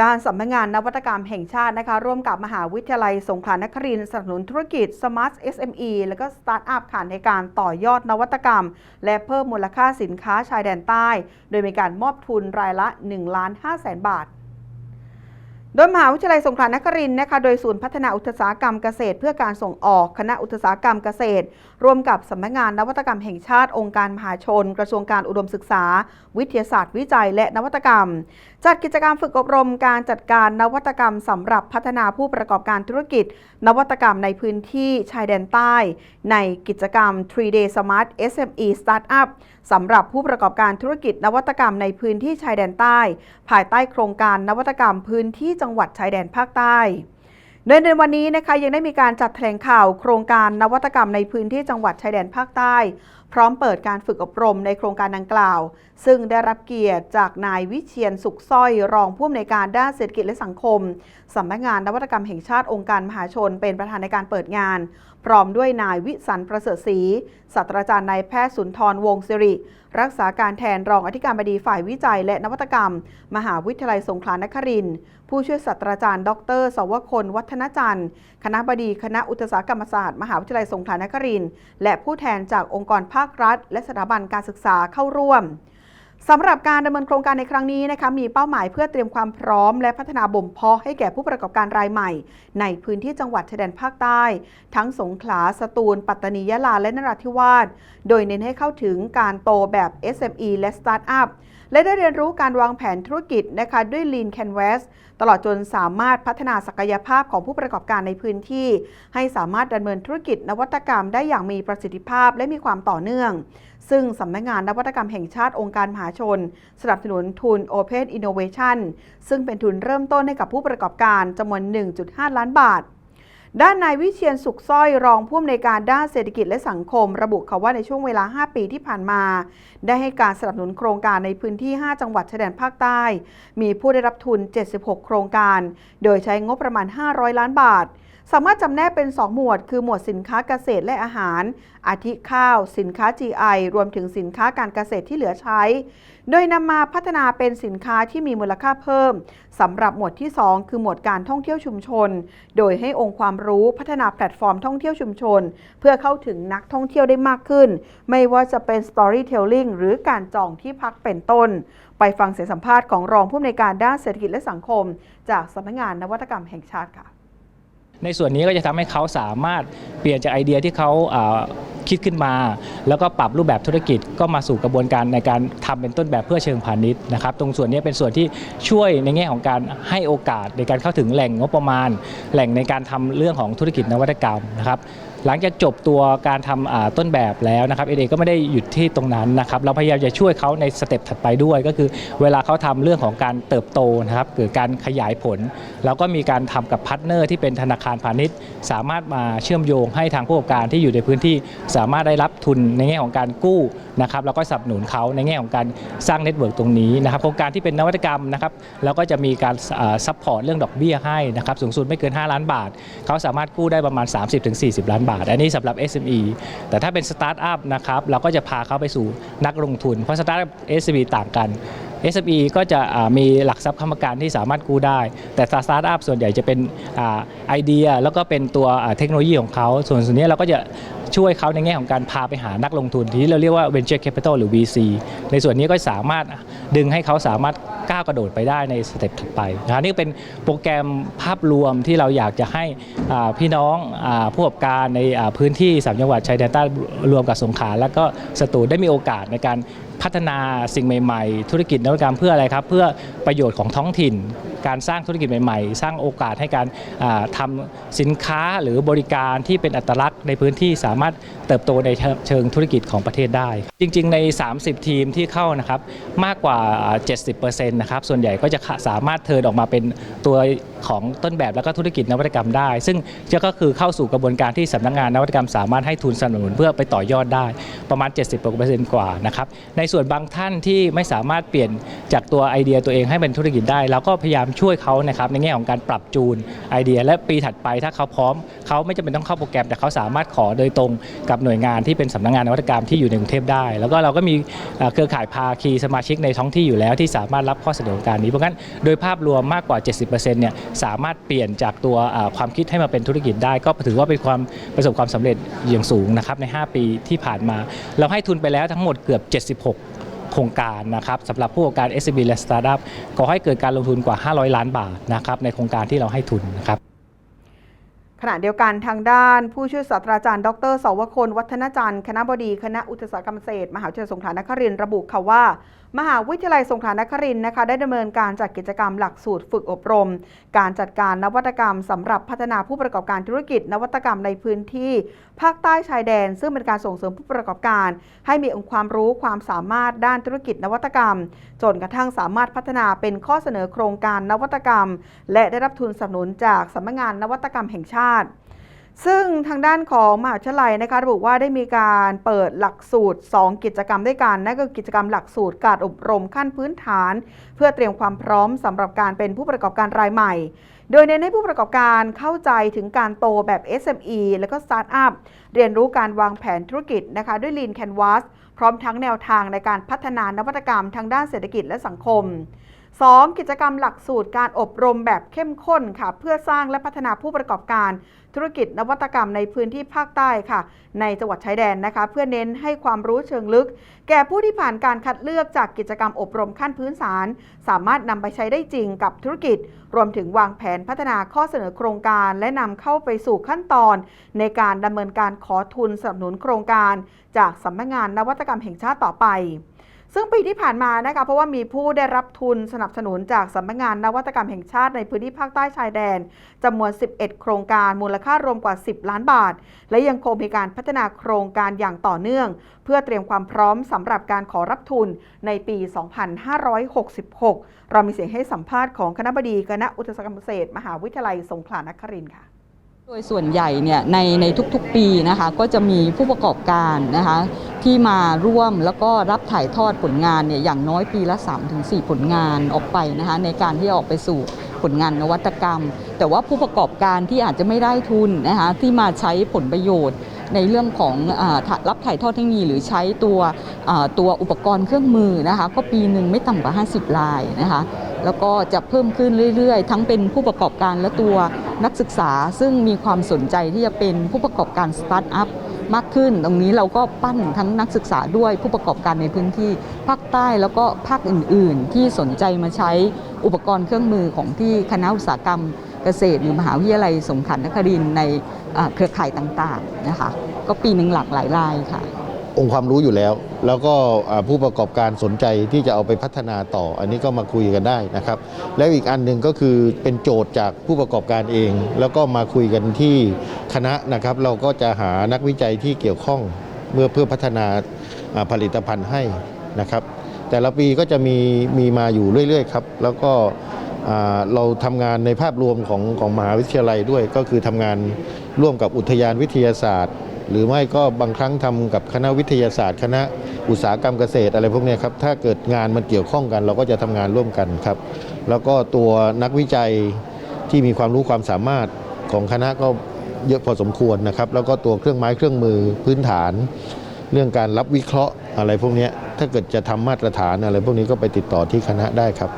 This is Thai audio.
ด้านสำนักงานนวัตกรรมแห่งชาตินะคะ ร่วมกับมหาวิทยาลัยสงขลานครินทร์สนับสนุนธุรกิจ Smart SME และก็สตาร์ทอัพค่ะในการต่อยอดนวัตกรรม และเพิ่มมูลค่าสินค้าชายแดนใต้ โดยมีการมอบทุนรายละ1ล้าน5แสนบาทโดยมหาวิทยาลัยสงขลานครินทร์นะคะ โดยศูนย์พัฒนาอุตสาหกรรมเกษตร เพื่อการส่งออกคณะอุตสาหกรรมเกษตร ร่วมกับสำนักงานนวัตกรรมแห่งชาติองค์การมหาชน กระทรวงการอุดมศึกษา วิทยาศาสตร์วิจัยและนวัตกรรม จัดกิจกรรมฝึกอบรมการจัดการนวัตกรรมสำหรับพัฒนาผู้ประกอบการธุรกิจ นวัตกรรมในพื้นที่ชายแดนใต้ ในกิจกรรม 3day smart SME Startup สำหรับผู้ประกอบการธุรกิจนวัตกรรมในพื้นที่ชายแดนใต้ ภายใต้โครงการนวัตกรรมพื้นที่จังหวัดชายแดนภาคใต้ โดยในวันนี้นะคะยังได้มีการจัดแถลงข่าวโครงการนวัตกรรมในพื้นที่จังหวัดชายแดนภาคใต้ พร้อมเปิดการฝึกอบรมในโครงการดังกล่าว ซึ่งได้รับเกียรติจากนายวิเชียนสุขสร้อยรองผู้อำนวยการด้านเศรษฐกิจและสังคมสำนักงานนวัตกรรมแห่งชาติองค์การมหาชนเป็นประธานในการเปิดงาน พร้อมด้วยนายวิสันประเสริฐศรีศาสตราจารย์นายแพทย์สุนทรวงศิริ รักษาการแทนรองอธิการบดีฝ่ายวิจัยและนวัตกรรม มหาวิทยาลัยสงขลานครินทร์ผู้ช่วยศาสตราจารย์ ดร สวคลวัฒนจันทร์ คณะบดีคณะอุตสาหกรรมศาสตร์ มหาวิทยาลัยสงขลานครินทร์และผู้แทนจากองค์กรภาครัฐ และสถาบันการศึกษาเข้าร่วม สำหรับการดำเนินโครงการในครั้งนี้นะคะมีเป้าหมายเพื่อเตรียมความพร้อม และพัฒนาบ่มเพาะให้แก่ผู้ประกอบการรายใหม่ ในพื้นที่จังหวัดชายแดนภาคใต้ ทั้งสงขลา สตูล ปัตตานียะลาและนราธิวาสโดยเน้นให้เข้าถึงการโตแบบ SME และ Startup และได้เรียนรู้การวางแผนธุรกิจนะคะด้วย Lean Canvas ตลอดจนสามารถพัฒนาศักยภาพของผู้ประกอบการในพื้นที่ ให้สามารถดำเนินธุรกิจนวัตกรรมได้อย่างมีประสิทธิภาพและมีความต่อเนื่อง ซึ่งสำนักงานนวัตกรรมแห่งชาติองค์การมหาชน สนับสนุนทุน Open Innovation ซึ่งเป็นทุนเริ่มต้นให้กับผู้ประกอบการจำนวน 1.5 ล้านบาท ด้านนายวิเชียนสุขสร้อยรองผู้อำนวยการด้านเศรษฐกิจและสังคม ระบุค่ะว่าในช่วงเวลา 5 ปีที่ผ่านมา ได้ให้การสนับสนุนโครงการในพื้นที่ 5 จังหวัดชายแดนภาคใต้ มีผู้ได้รับทุน 76 โครงการ โดยใช้งบประมาณ 500 ล้านบาท สามารถจำแนกเป็น 2 หมวด คือหมวดสินค้าเกษตรและอาหาร อาทิข้าว สินค้า GI รวมถึงสินค้าการเกษตรที่เหลือใช้ โดยนำมาพัฒนาเป็นสินค้าที่มีมูลค่าเพิ่มสำหรับหมวดที่ 2 คือหมวดการท่องเที่ยวชุมชน โดยให้องค์ความรู้พัฒนาแพลตฟอร์มท่องเที่ยวชุมชน เพื่อเข้าถึงนักท่องเที่ยวได้มากขึ้น ไม่ว่าจะเป็น Storytelling หรือการจองที่พักเป็นต้น ไปฟังเสียงสัมภาษณ์ของรองผู้อำนวยการด้านเศรษฐกิจและสังคม จากสำนักงานนวัตกรรมแห่งชาติค่ะ ในส่วนนี้ก็จะทำให้เขาสามารถเปลี่ยนจากไอเดียที่เขาคิดขึ้นมา แล้วก็ปรับรูปแบบธุรกิจก็มาสู่กระบวนการในการทำเป็นต้นแบบเพื่อเชิงพาณิชย์นะครับ ตรงส่วนนี้เป็นส่วนที่ช่วยในแง่ของการให้โอกาสในการเข้าถึงแหล่งงบประมาณ แหล่งในการทำเรื่องของธุรกิจนวัตกรรมนะครับ หลังจากจบตัวการทำอ่าต้นแบบแล้วนะครับเอเดก็ไม่ได้หยุดที่ตรงนั้นนะครับเราพยายามจะช่วยเขาในสเต็ปถัดไปด้วย ก็คือเวลาเขาทำเรื่องของการเติบโตนะครับเกิดการขยายผลเราก็มีการทำกับพาร์ทเนอร์ที่เป็นธนาคารพาณิชย์ สามารถมาเชื่อมโยงให้ทางผู้ประกอบการที่อยู่ในพื้นที่ สามารถได้รับทุนในแง่ของการกู้นะครับแล้วก็สนับสนุนเขาในแง่ของการสร้างเน็ตเวิร์กตรงนี้นะครับโครงการที่เป็นนวัตกรรมนะครับแล้วก็จะมีการซัพพอร์ตเรื่องดอกเบี้ยให้นะครับสูงสุดไม่เกิน 5 ล้านบาทเขาสามารถกู้ได้ประมาณ 30-40 ล้านบาทอันนี้สำหรับ SME แต่ถ้าเป็นสตาร์ทอัพนะครับเราก็จะพาเขาไปสู่นักลงทุน เพราะสตาร์ทอัพ SME ต่างกัน SME ก็จะมีหลักทรัพย์ค้ำประกันที่สามารถกู้ได้ แต่สตาร์ทอัพส่วนใหญ่จะเป็นไอเดีย แล้วก็เป็นตัวเทคโนโลยีของเขา ส่วนส่วนนี้เราก็จะ ช่วยเขาในแง่ของการพาไปหานักลงทุนที่เราเรียกว่า venture capital หรือ VC ในส่วนนี้ก็สามารถดึงให้เขาสามารถก้าวกระโดดไปได้ในสเต็ปถัดไปนะนี่เป็นโปรแกรมภาพรวมที่เราอยากจะให้พี่น้องอผู้ประกอบการในพื้นที่สามจังหวัดชายแดนใต้รวมกับสงขลาและก็สตูลได้มีโอกาสในการ พัฒนาสิ่งใหม่ ๆ ธุรกิจนวัตกรรมเพื่ออะไรครับ เพื่อประโยชน์ของท้องถิ่น การสร้างธุรกิจใหม่ ๆ สร้างโอกาสให้การอ่าทำสินค้าหรือบริการที่เป็นอัตลักษณ์ในพื้นที่สามารถเติบโตในเชิงธุรกิจของประเทศได้ จริง ๆ ใน 30 ทีมที่เข้านะครับมากกว่า 70%นะครับส่วนใหญ่ก็จะสามารถเทิร์นออกมาเป็นตัวของต้นแบบแล้วก็ธุรกิจนวัตกรรมได้ ซึ่งจะก็คือเข้าสู่กระบวนการที่สำนักงานนวัตกรรมสามารถให้ทุนสนับสนุนเพื่อไปต่อยอดได้ประมาณ 70%กว่านะครับในส่วนบางท่านที่ไม่สามารถเปลี่ยนจากตัวไอเดียตัวเองให้เป็นธุรกิจได้เราก็พยายามช่วยเขานะครับในแง่ของการปรับจูนไอเดีย และปีถัดไปถ้าเขาพร้อม เขาไม่จำเป็นต้องเข้าโปรแกรม แต่เขาสามารถขอโดยตรงกับหน่วยงานที่เป็นสำนักงานนวัตกรรมที่อยู่ในกรุงเทพได้ แล้วก็เราก็มีเอ่อเครือข่ายภาคีสมาชิกในท้องที่อยู่แล้วที่สามารถรับข้อเสนอของการนี้เพราะงั้นโดยภาพรวมมากกว่า 70%เนี่ยสามารถเปลี่ยนจากตัวอ่าความคิดให้มาเป็นธุรกิจได้ ก็ถือว่าเป็นความประสบความสำเร็จอย่างสูงนะครับใน 5 ปีที่ผ่านมา เราให้ทุนไปแล้วทั้งหมดเกือบ 76 โครงการนะครับสำหรับผู้ประกอบการ SME และ Startup ก่อให้เกิดการลงทุนกว่า 500 ล้านบาทนะครับในโครงการที่เราให้ทุนนะครับ ขณะเดียวกันทางด้านผู้ช่วยศาสตราจารย์ ดรสวคลวัฒนจันทร์คณะบดีคณะอุตสาหกรรมเกษมหาวิทยาลัยสงขลานครินทร์ระบุค่ะว่า มหาวิทยาลัยสงขลานครินทร์นะคะได้ดำเนินการจัดกิจกรรมหลักสูตรฝึกอบรม การจัดการนวัตกรรมสำหรับพัฒนาผู้ประกอบการธุรกิจ นวัตกรรมในพื้นที่ ภาคใต้ชายแดน ซึ่งเป็นการส่งเสริมผู้ประกอบการ ให้มีองค์ความรู้ความสามารถด้านธุรกิจนวัตกรรม จนกระทั่งสามารถพัฒนาเป็นข้อเสนอโครงการนวัตกรรม และได้รับทุนสนับสนุนจากสำนักงานนวัตกรรมแห่งชาติซึ่งทางด้านของมหาวิทยาลัยนะคะระบุว่าได้มีการเปิดหลักสูตร 2 กิจกรรมด้วยกันนั่นก็คือกิจกรรมหลักสูตรการอบรมขั้นพื้นฐาน เพื่อเตรียมความพร้อมสำหรับการเป็นผู้ประกอบการรายใหม่ โดยเน้นให้ผู้ประกอบการเข้าใจถึงการโตแบบ SME และก็สตาร์ทอัพเรียนรู้การวางแผนธุรกิจนะคะด้วย Lean Canvas พร้อมทั้งแนวทางในการพัฒนานวัตกรรมทางด้านเศรษฐกิจและสังคม 2. กิจกรรมหลักสูตรการอบรมแบบเข้มข้นค่ะ เพื่อสร้างและพัฒนาผู้ประกอบการ ธุรกิจนวัตกรรมในพื้นที่ภาคใต้ค่ะ ในจังหวัดชายแดนนะคะ เพื่อเน้นให้ความรู้เชิงลึก แก่ผู้ที่ผ่านการคัดเลือกจากกิจกรรมอบรมขั้นพื้นฐาน สามารถนำไปใช้ได้จริงกับธุรกิจ รวมถึงวางแผนพัฒนาข้อเสนอโครงการ และนำเข้าไปสู่ขั้นตอน ในการดำเนินการขอทุนสนับสนุนโครงการ จากสำนักงานนวัตกรรมแห่งชาติต่อไป ซึ่งปีที่ผ่านมานะคะเพราะว่ามีผู้ได้รับทุนสนับสนุนจากสำนักงานนวัตกรรมแห่งชาติในพื้นที่ภาคใต้ชายแดนจำนวน 11 โครงการมูลค่ารวมกว่า 10 ล้านบาท และยังคงมีการพัฒนาโครงการอย่างต่อเนื่อง เพื่อเตรียมความพร้อมสำหรับการขอรับทุนในปี 2566 เรามีเสียงให้สัมภาษณ์ของคณะบดีคณะอุตสาหกรรมเกษตรมหาวิทยาลัยสงขลานครินทร์ค่ะ โดยส่วนใหญ่เนี่ยในในทุกๆปีนะคะก็จะมีผู้ประกอบการนะคะที่มาร่วมแล้วก็รับถ่ายทอดผลงานเนี่ยอย่างน้อยปีละ 3-4 ผลงานออกไปนะคะในการที่ออกไปสู่ผลงานนวัตกรรม แต่ว่าผู้ประกอบการที่อาจจะไม่ได้ทุนนะคะที่มาใช้ผลประโยชน์ในเรื่องของอรับถ่ายทอดเทคโนโลยีหรือใช้ตัวตัวอุปกรณ์เครื่องมือนะคะก็ปีหนึ่งไม่ต่ำกว่า 50รายนะคะ แล้วก็จะเพิ่มขึ้นเรื่อยๆ ทั้งเป็นผู้ประกอบการและตัวนักศึกษา ซึ่งมีความสนใจที่จะเป็นผู้ประกอบการสตาร์ทอัพมากขึ้น ตรงนี้เราก็ปั้นทั้งนักศึกษาด้วยผู้ประกอบการในพื้นที่ ภาคใต้แล้วก็ภาคอื่น ๆ ที่สนใจมาใช้อุปกรณ์เครื่องมือของที่คณะอุตสาหกรรมเกษตรหรือมหาวิทยาลัยสงขลานครินในเครือข่ายต่างๆนะคะก็ปีหนึ่งหลากหลายรายค่ะ องค์ความรู้อยู่แล้ว แล้วก็ผู้ประกอบการสนใจที่จะเอาไปพัฒนาต่อ อันนี้ก็มาคุยกันได้นะครับ แล้วอีกอันหนึ่งก็คือเป็นโจทย์จากผู้ประกอบการเอง แล้วก็มาคุยกันที่คณะนะครับ เราก็จะหานักวิจัยที่เกี่ยวข้องเมื่อเพื่อพัฒนาผลิตภัณฑ์ให้นะครับ แต่ละปีก็จะมีมีมาอยู่เรื่อยๆครับ แล้วก็เราทำงานในภาพรวมของของมหาวิทยาลัยด้วย ก็คือทำงานร่วมกับอุทยานวิทยาศาสตร์ หรือไม่ก็บางครั้งทำกับคณะวิทยาศาสตร์ คณะอุตสาหกรรมเกษตรอะไรพวกนี้ครับถ้าเกิดงานมันเกี่ยวข้องกัน เราก็จะทำงานร่วมกันครับ แล้วก็ตัวนักวิจัยที่มีความรู้ความสามารถของคณะก็เยอะพอสมควรนะครับ แล้วก็ตัวเครื่องไม้เครื่องมือพื้นฐาน เรื่องการรับวิเคราะห์อะไรพวกนี้ถ้าเกิดจะทำมาตรฐานอะไรพวกนี้ก็ไปติดต่อที่คณะได้ครับ